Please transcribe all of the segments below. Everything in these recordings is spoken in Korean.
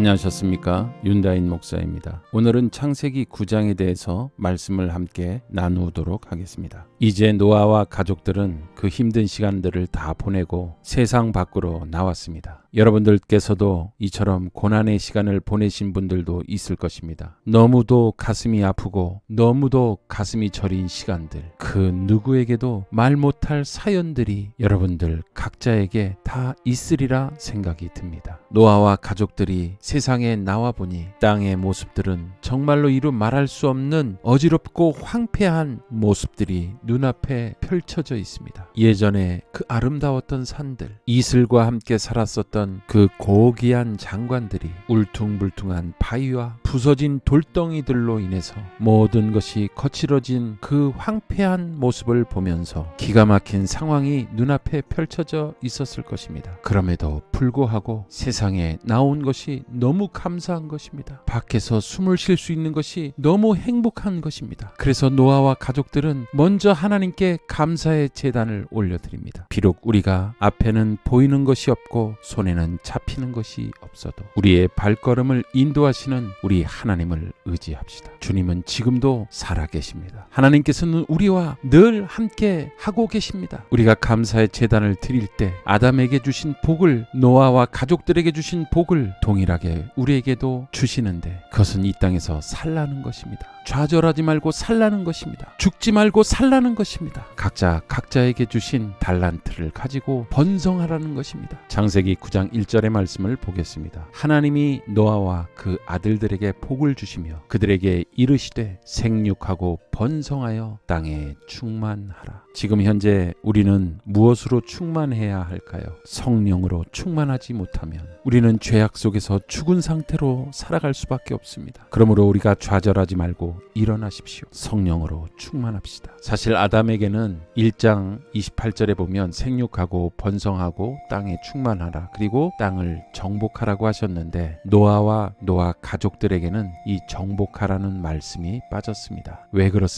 안녕하셨습니까? 윤다인 목사입니다. 오늘은 창세기 9장에 대해서 말씀을 함께 나누도록 하겠습니다. 이제 노아와 가족들은 그 힘든 시간들을 다 보내고 세상 밖으로 나왔습니다. 여러분들께서도 이처럼 고난의 시간을 보내신 분들도 있을 것입니다. 너무도 가슴이 아프고 너무도 가슴이 저린 시간들, 그 누구에게도 말 못할 사연들이 여러분들 각자에게 다 있으리라 생각이 듭니다. 노아와 가족들이 세상에 나와 보니 땅의 모습들은 정말로 이루 말할 수 없는 어지럽고 황폐한 모습들이 눈앞에 펼쳐져 있습니다. 예전에 그 아름다웠던 산들, 이슬과 함께 살았었던 그 고귀한 장관들이 울퉁불퉁한 바위와 부서진 돌덩이들로 인해서 모든 것이 거칠어진 그 황폐한 모습을 보면서 기가 막힌 상황이 눈앞에 펼쳐져 있었을 것입니다. 그럼에도 불구하고 세상에 나온 것이 너무 감사한 것입니다. 밖에서 숨을 쉴 수 있는 것이 너무 행복한 것입니다. 그래서 노아와 가족들은 먼저 하나님께 감사의 제단을 올려드립니다. 비록 우리가 앞에는 보이는 것이 없고 손에 는 잡히는 것이 없어도 우리의 발걸음을 인도하시는 우리 하나님을 의지합시다. 주님은 지금도 살아계십니다. 하나님께서는 우리와 늘 함께 하고 계십니다. 우리가 감사의 제단을 드릴 때 아담에게 주신 복을 노아와 가족들에게 주신 복을 동일하게 우리에게도 주시는데 그것은 이 땅에서 살라는 것입니다. 좌절하지 말고 살라는 것입니다. 죽지 말고 살라는 것입니다. 각자 각자에게 주신 달란트를 가지고 번성하라는 것입니다. 창세기 9장 1절의 말씀을 보겠습니다. 하나님이 노아와 그 아들들에게 복을 주시며 그들에게 이르시되 생육하고 번성하여 땅에 충만하라. 지금 현재 우리는 무엇으로 충만해야 할까요? 성령으로 충만하지 못하면 우리는 죄악 속에서 죽은 상태로 살아갈 수밖에 없습니다. 그러므로 우리가 좌절하지 말고 일어나십시오. 성령으로 충만합시다. 사실 아담에게는 1장 28절에 보면 생육하고 번성하고 땅에 충만하라. 그리고 땅을 정복하라고 하셨는데 노아와 노아 가족들에게는 이 정복하라는 말씀이 빠졌습니다. 왜 그렇습니까?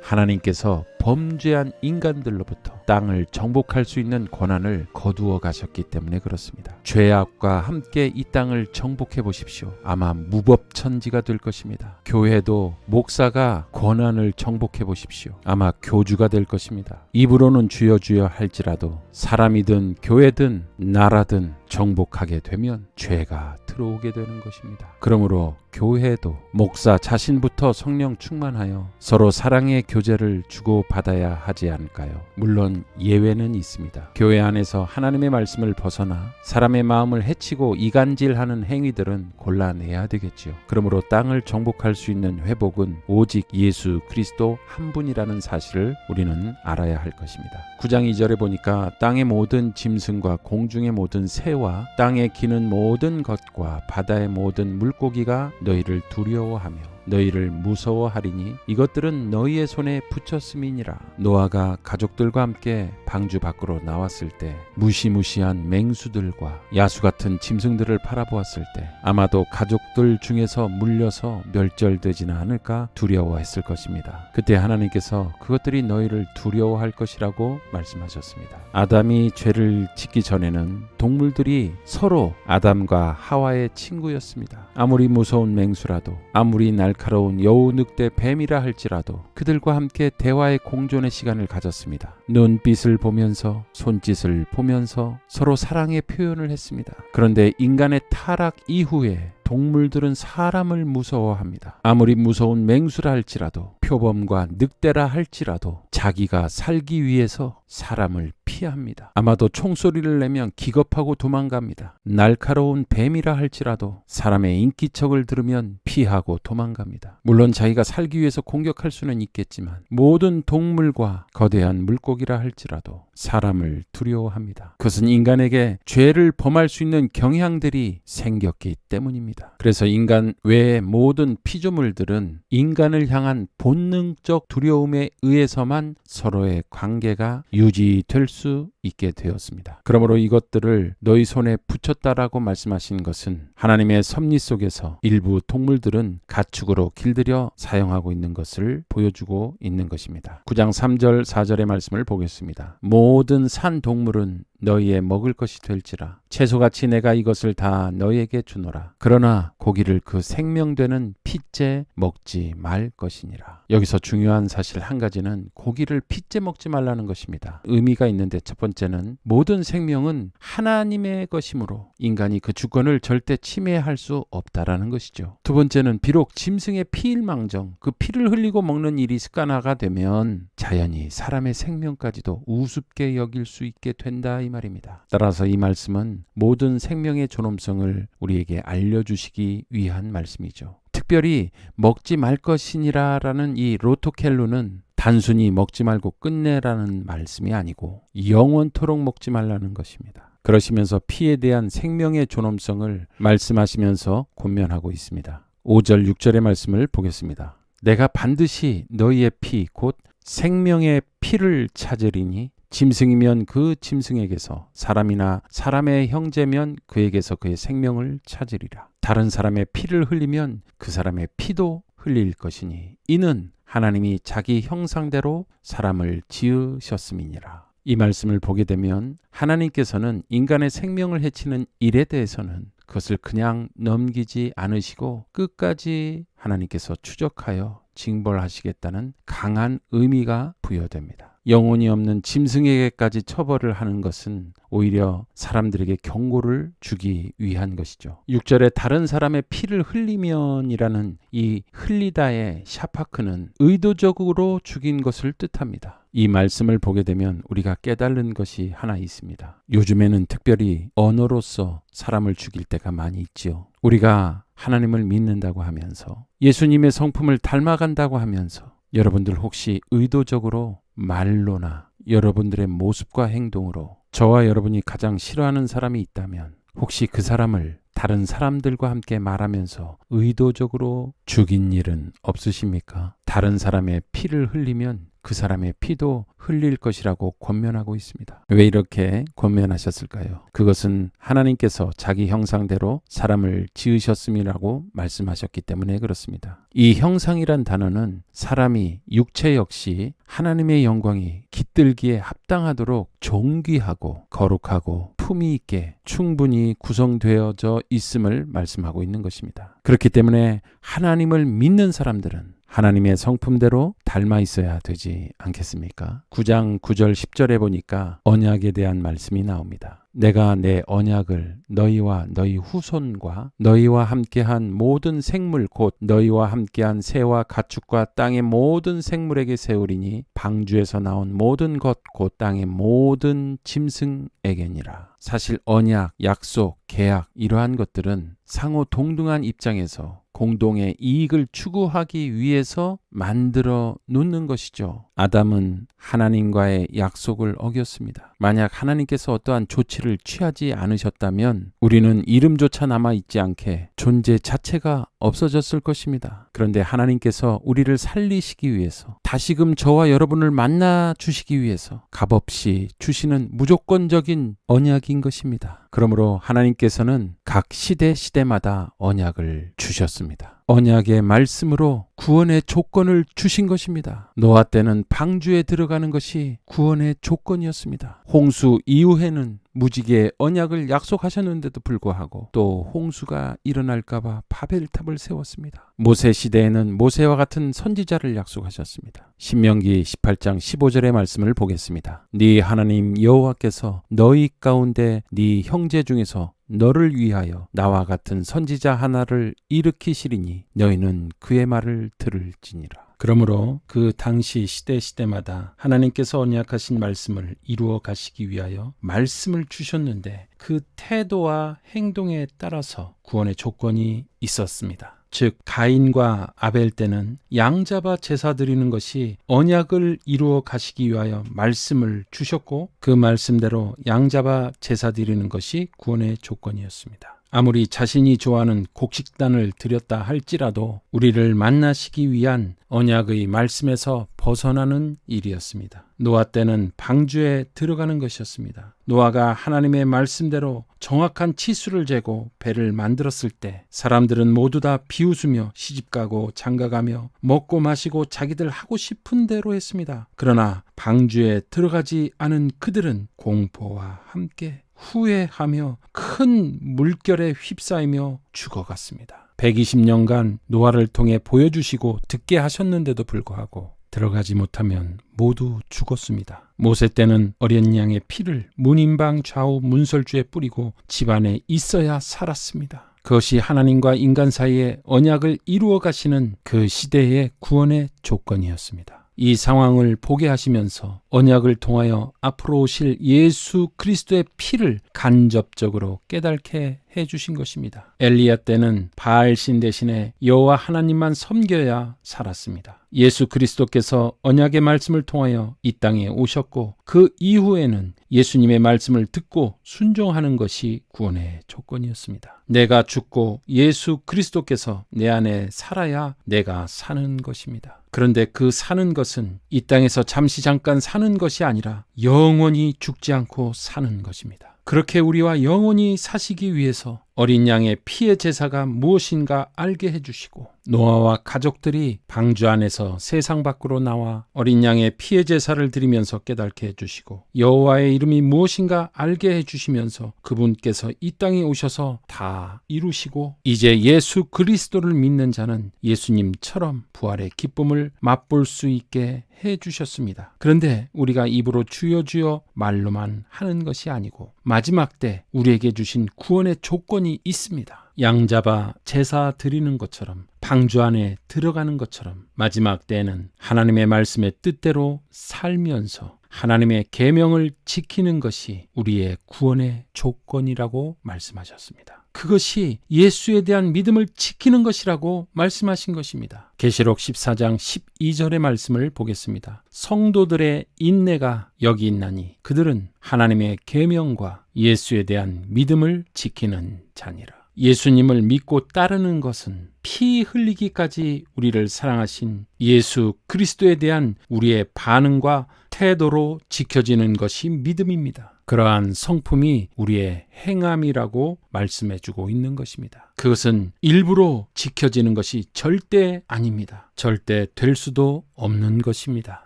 하나님께서 범죄한 인간들로부터 땅을 정복할 수 있는 권한을 거두어 가셨기 때문에 그렇습니다. 죄악과 함께 이 땅을 정복해 보십시오. 아마 무법천지가 될 것입니다. 교회도 목사가 권한을 정복해 보십시오. 아마 교주가 될 것입니다. 입으로는 주여 주여 할지라도 사람이든 교회든 나라든 정복하게 되면 죄가 들어오게 되는 것입니다. 그러므로 교회도 목사 자신부터 성령 충만하여 서로 사랑의 교제를 주고 받아야 하지 않을까요? 물론 예외는 있습니다. 교회 안에서 하나님의 말씀을 벗어나 사람의 마음을 해치고 이간질하는 행위들은 곤란해야 되겠지요. 그러므로 땅을 정복할 수 있는 회복은 오직 예수 그리스도 한 분이라는 사실을 우리는 알아야 할 것입니다. 9장 2절에 보니까 땅의 모든 짐승과 공중의 모든 새와 땅에 기는 모든 것과 바다의 모든 물고기가 너희를 두려워하며 너희를 무서워하리니 이것들은 너희의 손에 붙였음이니라. 노아가 가족들과 함께 방주 밖으로 나왔을 때 무시무시한 맹수들과 야수 같은 짐승들을 바라보았을 때 아마도 가족들 중에서 물려서 멸절되지는 않을까 두려워했을 것입니다. 그때 하나님께서 그것들이 너희를 두려워할 것이라고 말씀하셨습니다. 아담이 죄를 짓기 전에는 동물들이 서로 아담과 하와의 친구였습니다. 아무리 무서운 맹수라도 아무리 날카로운 여우 늑대 뱀이라 할지라도 그들과 함께 대화의 공존의 시간을 가졌습니다. 눈빛을 보면서 손짓을 보면서 서로 사랑의 표현을 했습니다. 그런데 인간의 타락 이후에 동물들은 사람을 무서워합니다. 아무리 무서운 맹수라 할지라도 표범과 늑대라 할지라도 자기가 살기 위해서 사람을 피합니다. 아마도 총소리를 내면 기겁하고 도망갑니다. 날카로운 뱀이라 할지라도 사람의 인기척을 들으면 피하고 도망갑니다. 물론 자기가 살기 위해서 공격할 수는 있겠지만 모든 동물과 거대한 물고기라 할지라도 사람을 두려워합니다. 그것은 인간에게 죄를 범할 수 있는 경향들이 생겼기 때문입니다. 그래서 인간 외의 모든 피조물들은 인간을 향한 본능적 두려움에 의해서만 서로의 관계가 유지될 수 있게 되었습니다. 그러므로 이것들을 너희 손에 붙였다라고 말씀하신 것은 하나님의 섭리 속에서 일부 동물들은 가축으로 길들여 사용하고 있는 것을 보여주고 있는 것입니다. 9장 3절 4절의 말씀을 보겠습니다. 모든 산 동물은 너희의 먹을 것이 될지라. 채소같이 내가 이것을 다 너희에게 주노라. 그러나 고기를 그 생명되는 핏째 먹지 말 것이니라. 여기서 중요한 사실 한 가지는 고기를 핏째 먹지 말라는 것입니다. 의미가 있는데 첫 번째는 모든 생명은 하나님의 것이므로 인간이 그 주권을 절대 침해할 수 없다라는 것이죠. 두 번째는 비록 짐승의 피일망정 그 피를 흘리고 먹는 일이 습관화가 되면 자연히 사람의 생명까지도 우습게 여길 수 있게 된다 이 말입니다. 따라서 이 말씀은 모든 생명의 존엄성을 우리에게 알려주시기 위한 말씀이죠. 특별히 먹지 말 것이니라라는 이 로토켈루는 단순히 먹지 말고 끝내라는 말씀이 아니고 영원토록 먹지 말라는 것입니다. 그러시면서 피에 대한 생명의 존엄성을 말씀하시면서 권면하고 있습니다. 5절 6절의 말씀을 보겠습니다. 내가 반드시 너희의 피 곧 생명의 피를 찾으리니 짐승이면 그 짐승에게서 사람이나 사람의 형제면 그에게서 그의 생명을 찾으리라. 다른 사람의 피를 흘리면 그 사람의 피도 흘릴 것이니 이는 하나님이 자기 형상대로 사람을 지으셨음이니라. 이 말씀을 보게 되면 하나님께서는 인간의 생명을 해치는 일에 대해서는 그것을 그냥 넘기지 않으시고 끝까지 하나님께서 추적하여 징벌하시겠다는 강한 의미가 부여됩니다. 영혼이 없는 짐승에게까지 처벌을 하는 것은 오히려 사람들에게 경고를 주기 위한 것이죠. 6절에 다른 사람의 피를 흘리면이라는 이 흘리다의 샤파크는 의도적으로 죽인 것을 뜻합니다. 이 말씀을 보게 되면 우리가 깨달는 것이 하나 있습니다. 요즘에는 특별히 언어로서 사람을 죽일 때가 많이 있지요. 우리가 하나님을 믿는다고 하면서 예수님의 성품을 닮아간다고 하면서 여러분들 혹시 의도적으로 말로나 여러분들의 모습과 행동으로 저와 여러분이 가장 싫어하는 사람이 있다면 혹시 그 사람을 다른 사람들과 함께 말하면서 의도적으로 죽인 일은 없으십니까? 다른 사람의 피를 흘리면 그 사람의 피도 흘릴 것이라고 권면하고 있습니다. 왜 이렇게 권면하셨을까요? 그것은 하나님께서 자기 형상대로 사람을 지으셨음이라고 말씀하셨기 때문에 그렇습니다. 이 형상이란 단어는 사람이 육체 역시 하나님의 영광이 깃들기에 합당하도록 존귀하고 거룩하고 품위 있게 충분히 구성되어져 있음을 말씀하고 있는 것입니다. 그렇기 때문에 하나님을 믿는 사람들은 하나님의 성품대로 닮아 있어야 되지 않겠습니까? 9장 9절 10절에 보니까 언약에 대한 말씀이 나옵니다. 내가 내 언약을 너희와 너희 후손과 너희와 함께한 모든 생물 곧 너희와 함께한 새와 가축과 땅의 모든 생물에게 세우리니 방주에서 나온 모든 것 곧 땅의 모든 짐승에게니라. 사실 언약, 약속, 계약 이러한 것들은 상호 동등한 입장에서 공동의 이익을 추구하기 위해서 만들어 놓는 것이죠. 아담은 하나님과의 약속을 어겼습니다. 만약 하나님께서 어떠한 조치를 취하지 않으셨다면 우리는 이름조차 남아 있지 않게 존재 자체가 없어졌을 것입니다. 그런데 하나님께서 우리를 살리시기 위해서 다시금 저와 여러분을 만나 주시기 위해서 값없이 주시는 무조건적인 언약인 것입니다. 그러므로 하나님께서는 각 시대 시대마다 언약을 주셨습니다. 언약의 말씀으로 구원의 조건을 주신 것입니다. 노아 때는 방주에 들어가는 것이 구원의 조건이었습니다. 홍수 이후에는 무지개 언약을 약속하셨는데도 불구하고 또 홍수가 일어날까봐 바벨탑을 세웠습니다. 모세 시대에는 모세와 같은 선지자를 약속하셨습니다. 신명기 18장 15절의 말씀을 보겠습니다. 네 하나님 여호와께서 너희 가운데 네 형제 중에서 너를 위하여 나와 같은 선지자 하나를 일으키시리니 너희는 그의 말을 들을지니라. 그러므로 그 당시 시대 시대마다 하나님께서 언약하신 말씀을 이루어 가시기 위하여 말씀을 주셨는데 그 태도와 행동에 따라서 구원의 조건이 있었습니다. 즉 가인과 아벨 때는 양 잡아 제사 드리는 것이 언약을 이루어 가시기 위하여 말씀을 주셨고 그 말씀대로 양 잡아 제사 드리는 것이 구원의 조건이었습니다. 아무리 자신이 좋아하는 곡식단을 드렸다 할지라도 우리를 만나시기 위한 언약의 말씀에서 벗어나는 일이었습니다. 노아 때는 방주에 들어가는 것이었습니다. 노아가 하나님의 말씀대로 정확한 치수를 재고 배를 만들었을 때 사람들은 모두 다 비웃으며 시집가고 장가가며 먹고 마시고 자기들 하고 싶은 대로 했습니다. 그러나 방주에 들어가지 않은 그들은 공포와 함께 후회하며 큰 물결에 휩싸이며 죽어갔습니다. 120년간 노아를 통해 보여주시고 듣게 하셨는데도 불구하고 들어가지 못하면 모두 죽었습니다. 모세 때는 어린 양의 피를 문인방 좌우 문설주에 뿌리고 집안에 있어야 살았습니다. 그것이 하나님과 인간 사이의 언약을 이루어 가시는 그 시대의 구원의 조건이었습니다. 이 상황을 보게 하시면서 언약을 통하여 앞으로 오실 예수 그리스도의 피를 간접적으로 깨닫게 해 주신 것입니다. 엘리야 때는 바알신 대신에 여호와 하나님만 섬겨야 살았습니다. 예수 그리스도께서 언약의 말씀을 통하여 이 땅에 오셨고 그 이후에는 예수님의 말씀을 듣고 순종하는 것이 구원의 조건이었습니다. 내가 죽고 예수 그리스도께서 내 안에 살아야 내가 사는 것입니다. 그런데 그 사는 것은 이 땅에서 잠시 잠깐 사는 것이 아니라 영원히 죽지 않고 사는 것입니다. 그렇게 우리와 영원히 사시기 위해서 어린 양의 피의 제사가 무엇인가 알게 해주시고 노아와 가족들이 방주 안에서 세상 밖으로 나와 어린 양의 피의 제사를 드리면서 깨닫게 해주시고 여호와의 이름이 무엇인가 알게 해주시면서 그분께서 이 땅에 오셔서 다 이루시고 이제 예수 그리스도를 믿는 자는 예수님처럼 부활의 기쁨을 맛볼 수 있게 해 주셨습니다. 그런데 우리가 입으로 주여 주여 말로만 하는 것이 아니고 마지막 때 우리에게 주신 구원의 조건 이 있습니다. 양 잡아 제사 드리는 것처럼 방주 안에 들어가는 것처럼 마지막 때에는 하나님의 말씀의 뜻대로 살면서 하나님의 계명을 지키는 것이 우리의 구원의 조건이라고 말씀하셨습니다. 그것이 예수에 대한 믿음을 지키는 것이라고 말씀하신 것입니다. 계시록 14장 12절의 말씀을 보겠습니다. 성도들의 인내가 여기 있나니 그들은 하나님의 계명과 예수에 대한 믿음을 지키는 자니라. 예수님을 믿고 따르는 것은 피 흘리기까지 우리를 사랑하신 예수 그리스도에 대한 우리의 반응과 태도로 지켜지는 것이 믿음입니다. 그러한 성품이 우리의 행함이라고 말씀해 주고 있는 것입니다. 그것은 일부러 지켜지는 것이 절대 아닙니다. 절대 될 수도 없는 것입니다.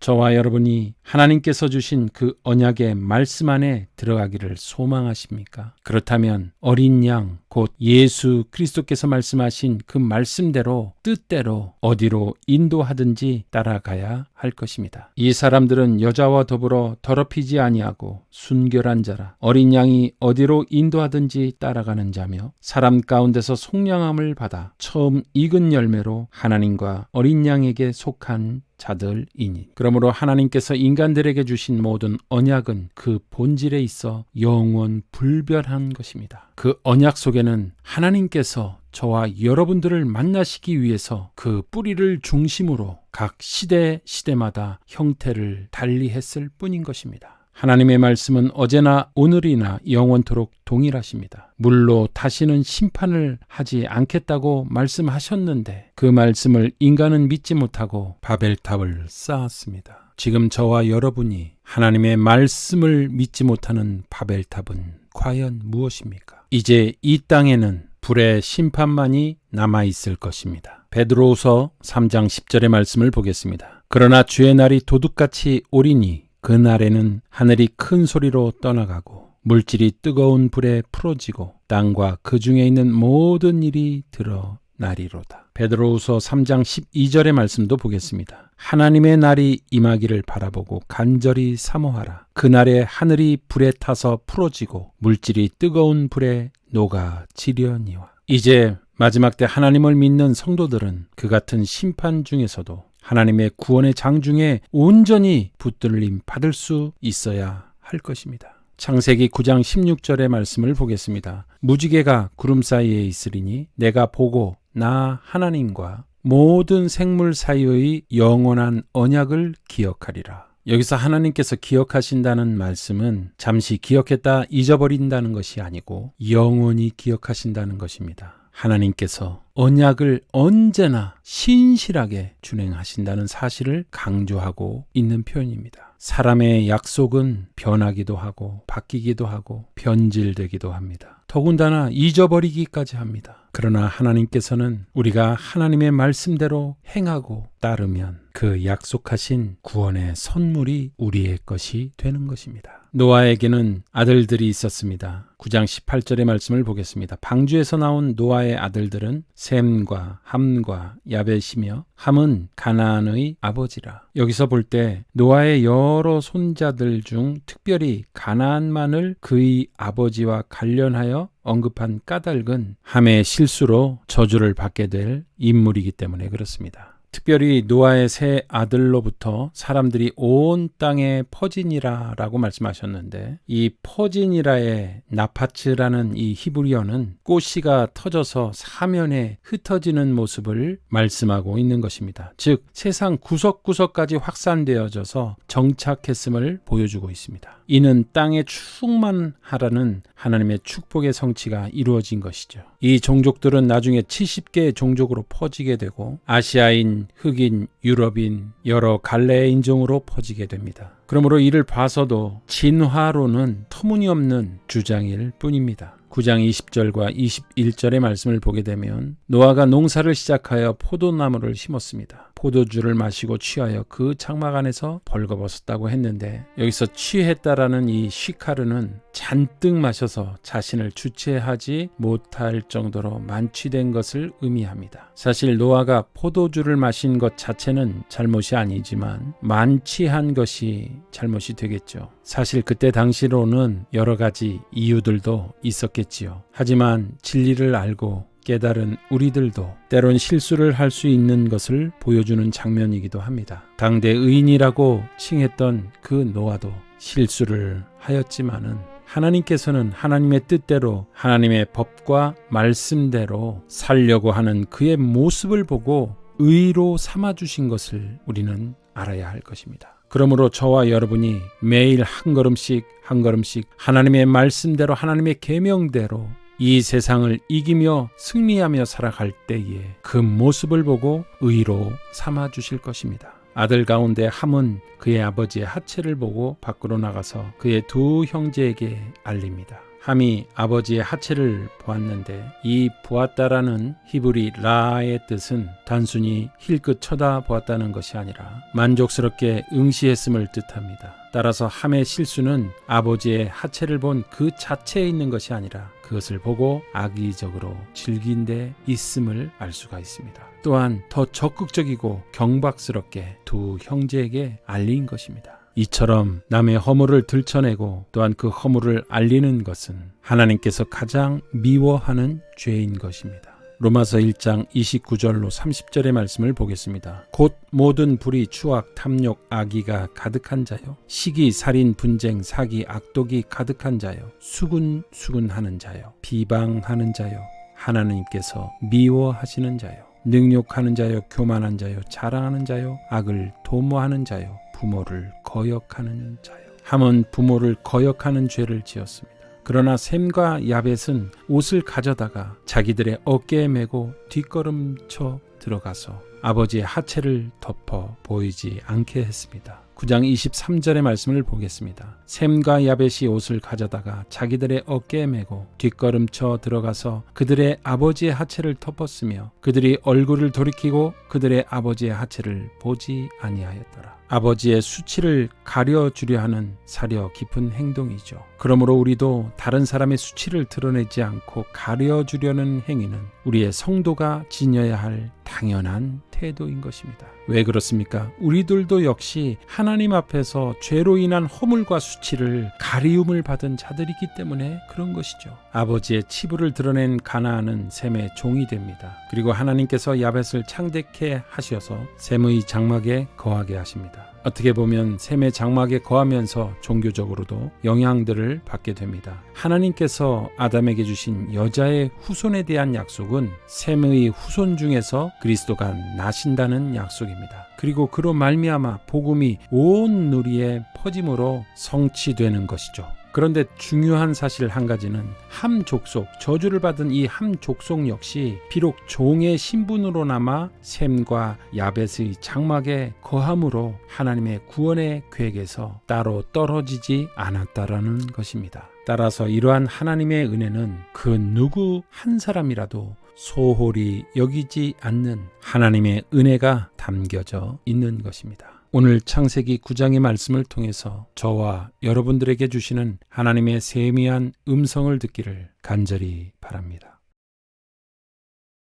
저와 여러분이 하나님께서 주신 그 언약의 말씀 안에 들어가기를 소망하십니까? 그렇다면 어린 양, 곧 예수 그리스도께서 말씀하신 그 말씀대로 뜻대로 어디로 인도하든지 따라가야 할 것입니다. 이 사람들은 여자와 더불어 더럽히지 아니하고 순결한 자라 어린 양이 어디로 인도하든지 따라가는 자며 사람 가운데서 속량함을 받아 처음 익은 열매로 하나님과 어린 양에게 속한 자들이니 그러므로 하나님께서 인간들에게 주신 모든 언약은 그 본질에 있어 영원 불변한 것입니다. 그 언약 속에는 하나님께서 저와 여러분들을 만나시기 위해서 그 뿌리를 중심으로 각 시대 시대마다 형태를 달리 했을 뿐인 것입니다. 하나님의 말씀은 어제나 오늘이나 영원토록 동일하십니다. 물로 다시는 심판을 하지 않겠다고 말씀하셨는데 그 말씀을 인간은 믿지 못하고 바벨탑을 쌓았습니다. 지금 저와 여러분이 하나님의 말씀을 믿지 못하는 바벨탑은 과연 무엇입니까? 이제 이 땅에는 불의 심판만이 남아 있을 것입니다. 베드로서 3장 10절의 말씀을 보겠습니다. 그러나 주의 날이 도둑같이 오리니 그날에는 하늘이 큰 소리로 떠나가고 물질이 뜨거운 불에 풀어지고 땅과 그 중에 있는 모든 일이 드러나리로다. 베드로후서 3장 12절의 말씀도 보겠습니다. 하나님의 날이 임하기를 바라보고 간절히 사모하라. 그날에 하늘이 불에 타서 풀어지고 물질이 뜨거운 불에 녹아지려니와. 이제 마지막 때 하나님을 믿는 성도들은 그 같은 심판 중에서도 하나님의 구원의 장중에 온전히 붙들림 받을 수 있어야 할 것입니다. 창세기 9장 16절의 말씀을 보겠습니다. 무지개가 구름 사이에 있으리니 내가 보고 나 하나님과 모든 생물 사이의 영원한 언약을 기억하리라. 여기서 하나님께서 기억하신다는 말씀은 잠시 기억했다 잊어버린다는 것이 아니고 영원히 기억하신다는 것입니다. 하나님께서 언약을 언제나 신실하게 준행하신다는 사실을 강조하고 있는 표현입니다. 사람의 약속은 변하기도 하고 바뀌기도 하고 변질되기도 합니다. 더군다나 잊어버리기까지 합니다. 그러나 하나님께서는 우리가 하나님의 말씀대로 행하고 따르면 그 약속하신 구원의 선물이 우리의 것이 되는 것입니다. 노아에게는 아들들이 있었습니다. 9장 18절의 말씀을 보겠습니다. 방주에서 나온 노아의 아들들은 셈과 함과 야벳이며 함은 가나안의 아버지라. 여기서 볼 때 노아의 여러 손자들 중 특별히 가나안만을 그의 아버지와 관련하여 언급한 까닭은 함의 실수로 저주를 받게 될 인물이기 때문에 그렇습니다. 특별히 노아의 세 아들로부터 사람들이 온 땅에 퍼지니라라고 말씀하셨는데 이 퍼지니라의 나파츠라는 이 히브리어는 꽃씨가 터져서 사면에 흩어지는 모습을 말씀하고 있는 것입니다. 즉 세상 구석구석까지 확산되어져서 정착했음을 보여주고 있습니다. 이는 땅에 충만하라는 하나님의 축복의 성취가 이루어진 것이죠. 이 종족들은 나중에 70개의 종족으로 퍼지게 되고 아시아인, 흑인, 유럽인, 여러 갈래의 인종으로 퍼지게 됩니다. 그러므로 이를 봐서도 진화로는 터무니없는 주장일 뿐입니다. 9장 20절과 21절의 말씀을 보게 되면 노아가 농사를 시작하여 포도나무를 심었습니다. 포도주를 마시고 취하여 그 장막 안에서 벌거벗었다고 했는데 여기서 취했다라는 이 시카르는 잔뜩 마셔서 자신을 주체하지 못할 정도로 만취된 것을 의미합니다. 사실 노아가 포도주를 마신 것 자체는 잘못이 아니지만 만취한 것이 잘못이 되겠죠. 사실 그때 당시로는 여러 가지 이유들도 있었겠지요. 하지만 진리를 알고 깨달은 우리들도 때론 실수를 할 수 있는 것을 보여주는 장면이기도 합니다. 당대 의인이라고 칭했던 그 노아도 실수를 하였지만은 하나님께서는 하나님의 뜻대로 하나님의 법과 말씀대로 살려고 하는 그의 모습을 보고 의로 삼아 주신 것을 우리는 알아야 할 것입니다. 그러므로 저와 여러분이 매일 한 걸음씩 한 걸음씩 하나님의 말씀대로 하나님의 계명대로 이 세상을 이기며 승리하며 살아갈 때에 그 모습을 보고 의로 삼아 주실 것입니다. 아들 가운데 함은 그의 아버지의 하체를 보고 밖으로 나가서 그의 두 형제에게 알립니다. 함이 아버지의 하체를 보았는데 이 보았다라는 히브리 라의 뜻은 단순히 힐끗 쳐다보았다는 것이 아니라 만족스럽게 응시했음을 뜻합니다. 따라서 함의 실수는 아버지의 하체를 본 그 자체에 있는 것이 아니라 그것을 보고 악의적으로 즐긴 데 있음을 알 수가 있습니다. 또한 더 적극적이고 경박스럽게 두 형제에게 알린 것입니다. 이처럼 남의 허물을 들춰내고 또한 그 허물을 알리는 것은 하나님께서 가장 미워하는 죄인 것입니다. 로마서 1장 29절로 30절의 말씀을 보겠습니다. 곧 모든 불의, 추악, 탐욕, 악의가 가득한 자요. 시기, 살인, 분쟁, 사기, 악독이 가득한 자요. 수군, 수군하는 자요. 비방하는 자요. 하나님께서 미워하시는 자요. 능욕하는 자요. 교만한 자요. 자랑하는 자요. 악을 도모하는 자요. 부모를 거역하는 자요. 함은 부모를 거역하는 죄를 지었습니다. 그러나 샘과 야벳은 옷을 가져다가 자기들의 어깨에 메고 뒷걸음쳐 들어가서 아버지의 하체를 덮어 보이지 않게 했습니다. 9장 23절의 말씀을 보겠습니다. 샘과 야벳이 옷을 가져다가 자기들의 어깨에 메고 뒷걸음쳐 들어가서 그들의 아버지의 하체를 덮었으며 그들이 얼굴을 돌이키고 그들의 아버지의 하체를 보지 아니하였더라. 아버지의 수치를 가려주려 하는 사려 깊은 행동이죠. 그러므로 우리도 다른 사람의 수치를 드러내지 않고 가려주려는 행위는 우리의 성도가 지녀야 할 당연한 태도인 것입니다. 왜 그렇습니까? 우리들도 역시 하나님 앞에서 죄로 인한 허물과 수치를 가리움을 받은 자들이기 때문에 그런 것이죠. 아버지의 치부를 드러낸 가나안은 셈의 종이 됩니다. 그리고 하나님께서 야벳을 창대케 하셔서 셈의 장막에 거하게 하십니다. 어떻게 보면 셈의 장막에 거하면서 종교적으로도 영향들을 받게 됩니다. 하나님께서 아담에게 주신 여자의 후손에 대한 약속은 셈의 후손 중에서 그리스도가 나신다는 약속입니다. 그리고 그로 말미암아 복음이 온 누리에 퍼짐으로 성취되는 것이죠. 그런데 중요한 사실 한 가지는 함 족속, 저주를 받은 이 함 족속 역시 비록 종의 신분으로나마 셈과 야벳의 장막에 거함으로 하나님의 구원의 계획에서 따로 떨어지지 않았다라는 것입니다. 따라서 이러한 하나님의 은혜는 그 누구 한 사람이라도 소홀히 여기지 않는 하나님의 은혜가 담겨져 있는 것입니다. 오늘 창세기 9장의 말씀을 통해서 저와 여러분들에게 주시는 하나님의 세미한 음성을 듣기를 간절히 바랍니다.